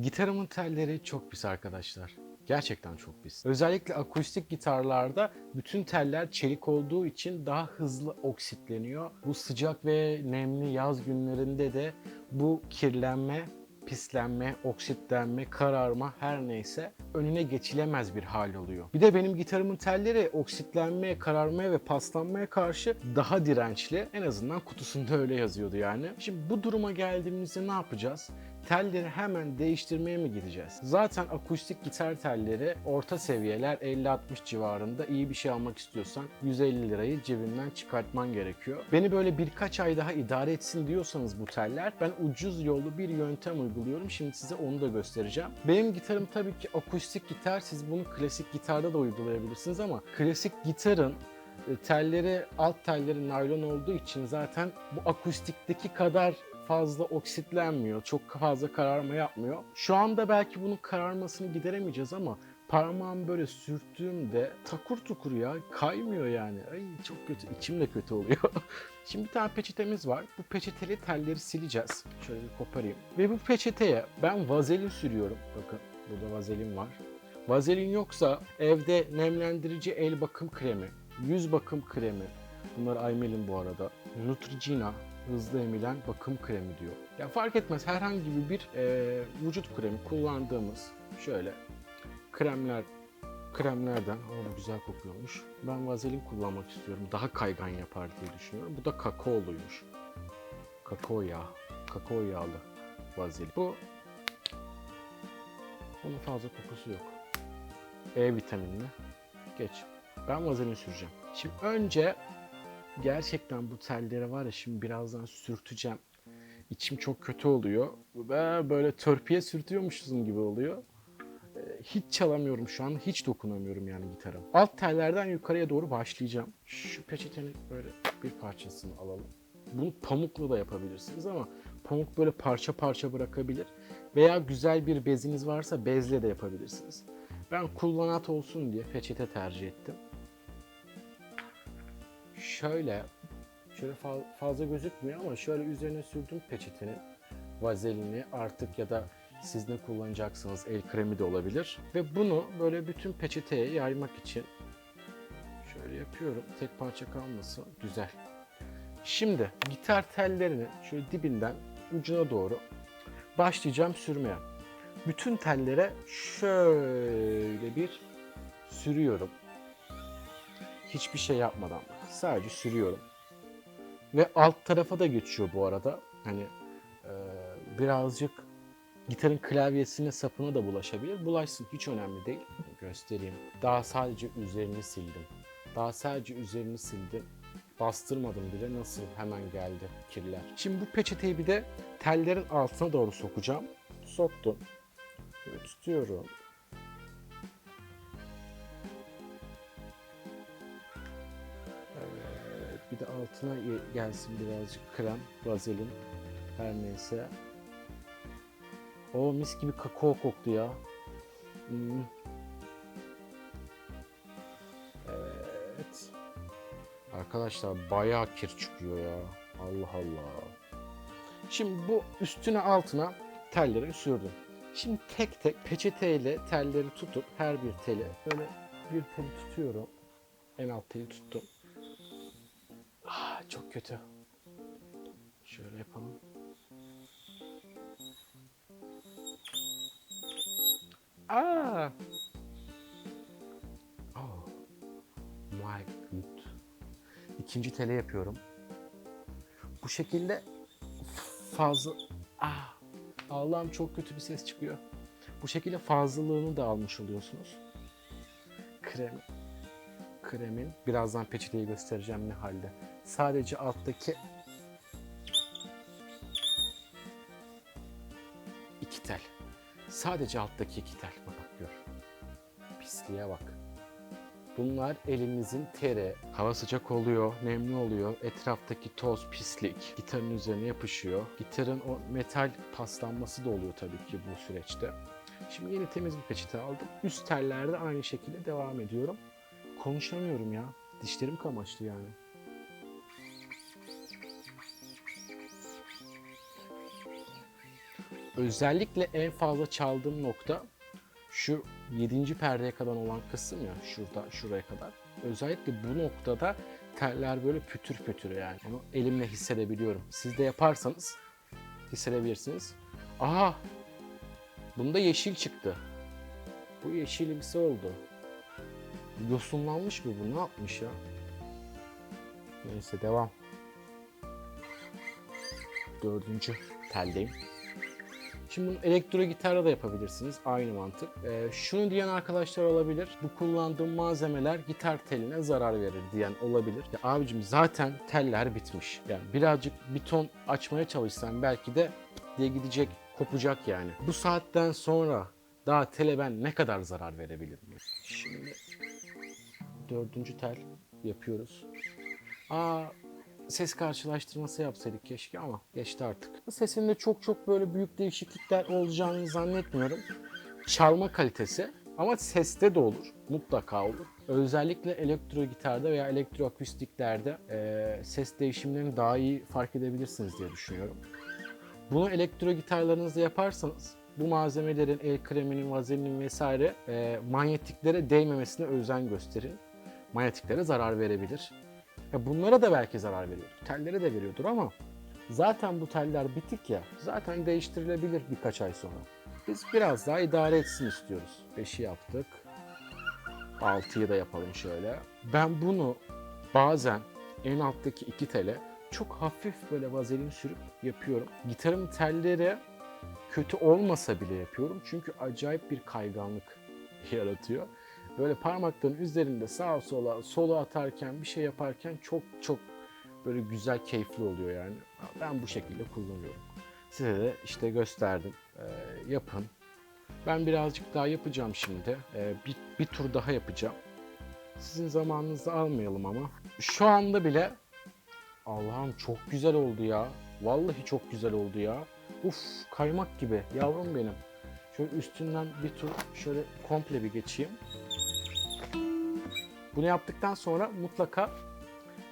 Gitarımın telleri çok pis arkadaşlar. Gerçekten çok pis. Özellikle akustik gitarlarda bütün teller çelik olduğu için daha hızlı oksitleniyor. Bu sıcak ve nemli yaz günlerinde de bu kirlenme, pislenme, oksitlenme, kararma her neyse önüne geçilemez bir hal oluyor. Bir de benim gitarımın telleri oksitlenmeye, kararmaya ve paslanmaya karşı daha dirençli. En azından kutusunda öyle yazıyordu yani. Şimdi bu duruma geldiğimizde ne yapacağız? Telleri hemen değiştirmeye mi gideceğiz? Zaten akustik gitar telleri orta seviyeler 50-60 civarında iyi bir şey almak istiyorsan 150 lirayı cebinden çıkartman gerekiyor. Beni böyle birkaç ay daha idare etsin diyorsanız bu teller ben ucuz yollu bir yöntem uyguluyorum. Şimdi size onu da göstereceğim. Benim gitarım tabii ki akustik gitar. Siz bunu klasik gitarda da uygulayabilirsiniz ama klasik gitarın e, telleri alt telleri naylon olduğu için zaten bu akustikteki kadar fazla oksitlenmiyor. Çok fazla kararma yapmıyor. Şu anda belki bunun kararmasını gideremeyeceğiz ama parmağım böyle sürttüğümde takur tukur ya kaymıyor yani. Ay çok kötü. içim de kötü oluyor. Şimdi bir tane peçetemiz var. Bu peçeteli telleri sileceğiz. Şöyle bir koparayım. Ve bu peçeteye ben vazelin sürüyorum. Bakın burada vazelin var. Vazelin yoksa evde nemlendirici el bakım kremi, yüz bakım kremi, bunlar Aymel'in bu arada, Neutrogena hızlı emilen bakım kremi diyor. Ya fark etmez herhangi bir e, vücut kremi kullandığımız şöyle kremler kremlerden ama güzel kokuyormuş. Ben vazelin kullanmak istiyorum. Daha kaygan yapar diye düşünüyorum. Bu da kakaoluymuş. Kakao yağı. Kakao yağlı vazelin. Bu bunun fazla kokusu yok. E vitaminli. Geç. Ben vazelin süreceğim. Şimdi önce gerçekten bu telleri var ya şimdi birazdan sürteceğim. İçim çok kötü oluyor. Ve böyle törpüye sürtüyormuşuz gibi oluyor. Ee, Hiç çalamıyorum şu an. Hiç dokunamıyorum yani gitara. Alt tellerden yukarıya doğru başlayacağım. Şu peçetenin böyle bir parçasını alalım. Bunu pamukla da yapabilirsiniz ama pamuk böyle parça parça bırakabilir. Veya güzel bir beziniz varsa bezle de yapabilirsiniz. Ben kullanat olsun diye peçete tercih ettim. Şöyle, şöyle fa- fazla gözükmüyor ama şöyle üzerine sürdüm peçetenin vazelini artık ya da siz ne kullanacaksınız el kremi de olabilir. Ve bunu böyle bütün peçeteye yaymak için şöyle yapıyorum. Tek parça kalmasın. Güzel. Şimdi gitar tellerini şöyle dibinden ucuna doğru başlayacağım sürmeye. Bütün tellere şöyle bir sürüyorum. Hiçbir şey yapmadan. Sadece sürüyorum. Ve alt tarafa da geçiyor bu arada. Hani e, birazcık gitarın klavyesine sapına da bulaşabilir. Bulaşsın hiç önemli değil. Göstereyim. Daha sadece üzerini sildim. Daha sadece üzerini sildim. Bastırmadım bile nasıl hemen geldi kirler. Şimdi bu peçeteyi bir de tellerin altına doğru sokacağım. Soktum. Tutuyorum. Bir de altına gelsin birazcık krem, vazelin, her neyse. O mis gibi kakao koktu ya. Hmm. Evet. Arkadaşlar bayağı kir çıkıyor ya. Allah Allah. Şimdi bu üstüne altına telleri sürdüm. Şimdi tek tek peçeteyle telleri tutup her bir teli böyle bir teli tutuyorum. En alt teli tuttum. Çok kötü. Şöyle yapalım. Aa. Oh. My good. İkinci tele yapıyorum. Bu şekilde fazla... Ah. Allah'ım çok kötü bir ses çıkıyor. Bu şekilde fazlalığını da almış oluyorsunuz. Krem. Kremin. Birazdan peçeteyi göstereceğim ne halde. Sadece alttaki iki tel. Sadece alttaki iki tel. Bak gör. Pisliğe bak. Bunlar elimizin teri. Hava sıcak oluyor, nemli oluyor. Etraftaki toz, pislik gitarın üzerine yapışıyor. Gitarın o metal paslanması da oluyor tabii ki bu süreçte. Şimdi yeni temiz bir peçete aldım. Üst tellerde aynı şekilde devam ediyorum. Konuşamıyorum ya. Dişlerim kamaştı yani. Özellikle en fazla çaldığım nokta şu 7. perdeye kadar olan kısım ya şurada şuraya kadar. Özellikle bu noktada teller böyle pütür pütür yani. Onu elimle hissedebiliyorum. Siz de yaparsanız hissedebilirsiniz. Aha! Bunda yeşil çıktı. Bu yeşilimsi oldu. Yosunlanmış mı bu? Ne yapmış ya? Neyse devam. Dördüncü teldeyim. Şimdi bunu elektro gitarla da yapabilirsiniz. Aynı mantık. Ee, şunu diyen arkadaşlar olabilir. Bu kullandığım malzemeler gitar teline zarar verir diyen olabilir. Ya abicim zaten teller bitmiş. Yani birazcık bir ton açmaya çalışsan belki de diye gidecek, kopacak yani. Bu saatten sonra daha tele ben ne kadar zarar verebilirim? Şimdi dördüncü tel yapıyoruz. Aa ses karşılaştırması yapsaydık keşke ama geçti artık. Sesinde çok çok böyle büyük değişiklikler olacağını zannetmiyorum. Çalma kalitesi ama seste de olur. Mutlaka olur. Özellikle elektro gitarda veya elektro akustiklerde eee, ses değişimlerini daha iyi fark edebilirsiniz diye düşünüyorum. Bunu elektro gitarlarınızda yaparsanız bu malzemelerin el kreminin, vazelinin vesaire eee, manyetiklere değmemesine özen gösterin. Manyetiklere zarar verebilir. Ya bunlara da belki zarar veriyordur. Tellere de veriyordur ama zaten bu teller bitik ya. Zaten değiştirilebilir birkaç ay sonra. Biz biraz daha idare etsin istiyoruz. 5'i yaptık. 6'yı da yapalım şöyle. Ben bunu bazen en alttaki iki tele çok hafif böyle vazelin sürüp yapıyorum. Gitarın telleri kötü olmasa bile yapıyorum. Çünkü acayip bir kayganlık yaratıyor. Böyle parmakların üzerinde sağa sola, solo atarken, bir şey yaparken çok çok böyle güzel, keyifli oluyor yani. Ben bu şekilde kullanıyorum. Size de işte gösterdim. Ee, yapın. Ben birazcık daha yapacağım şimdi. Ee, bir, bir tur daha yapacağım. Sizin zamanınızı almayalım ama. Şu anda bile Allah'ım çok güzel oldu ya. Vallahi çok güzel oldu ya. Uf kaymak gibi yavrum benim. Şöyle üstünden bir tur şöyle komple bir geçeyim. Bunu yaptıktan sonra mutlaka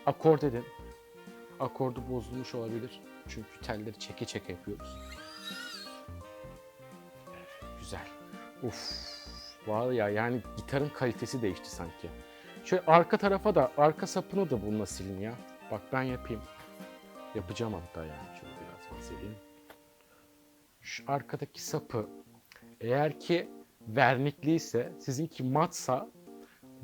akord edin. Akordu bozulmuş olabilir. Çünkü telleri çeke çeke yapıyoruz. Güzel. Uf. Var ya yani gitarın kalitesi değişti sanki. Şöyle arka tarafa da arka sapını da bununla silin ya. Bak ben yapayım. Yapacağım hatta yani. Şöyle biraz bahsedeyim. Şu arkadaki sapı eğer ki vernikliyse, sizinki matsa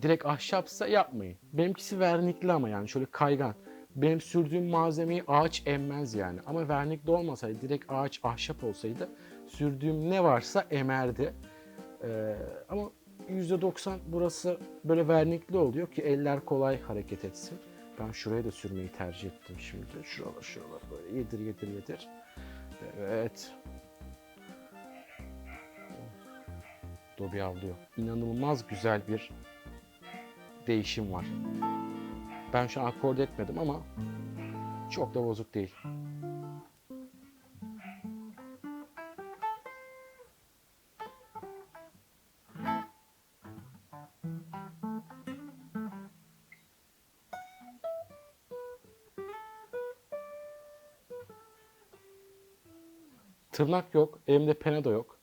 direkt ahşapsa yapmayın. Benimkisi vernikli ama yani şöyle kaygan. Benim sürdüğüm malzemeyi ağaç emmez yani. Ama vernikli olmasaydı, direkt ağaç ahşap olsaydı sürdüğüm ne varsa emerdi. Ee, ama %90 burası böyle vernikli oluyor ki eller kolay hareket etsin. Ben şuraya da sürmeyi tercih ettim şimdi. Şuralar şuralar böyle yedir yedir yedir. Evet. Dobi avlıyor. İnanılmaz güzel bir değişim var. Ben şu an akord etmedim ama çok da bozuk değil. Tırnak yok, elimde pena da yok.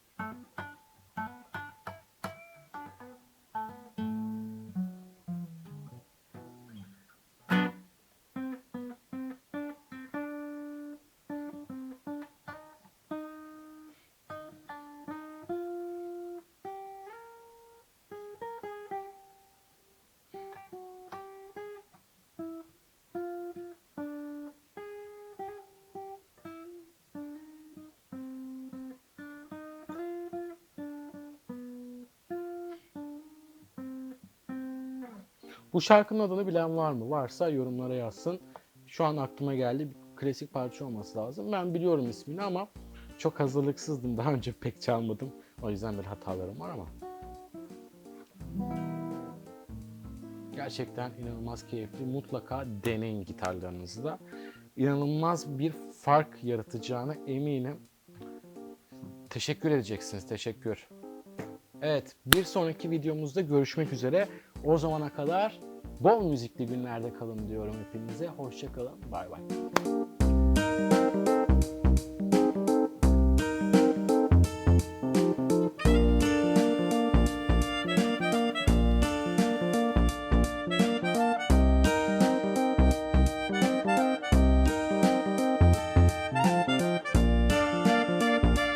Bu şarkının adını bilen var mı? Varsa yorumlara yazsın. Şu an aklıma geldi. Bir klasik parça olması lazım. Ben biliyorum ismini ama çok hazırlıksızdım. Daha önce pek çalmadım. O yüzden bir hatalarım var ama. Gerçekten inanılmaz keyifli. Mutlaka deneyin gitarlarınızda. İnanılmaz bir fark yaratacağına eminim. Teşekkür edeceksiniz. Teşekkür. Evet, bir sonraki videomuzda görüşmek üzere. O zamana kadar bol müzikli günlerde kalın diyorum hepinize. Hoşçakalın. Bay bay.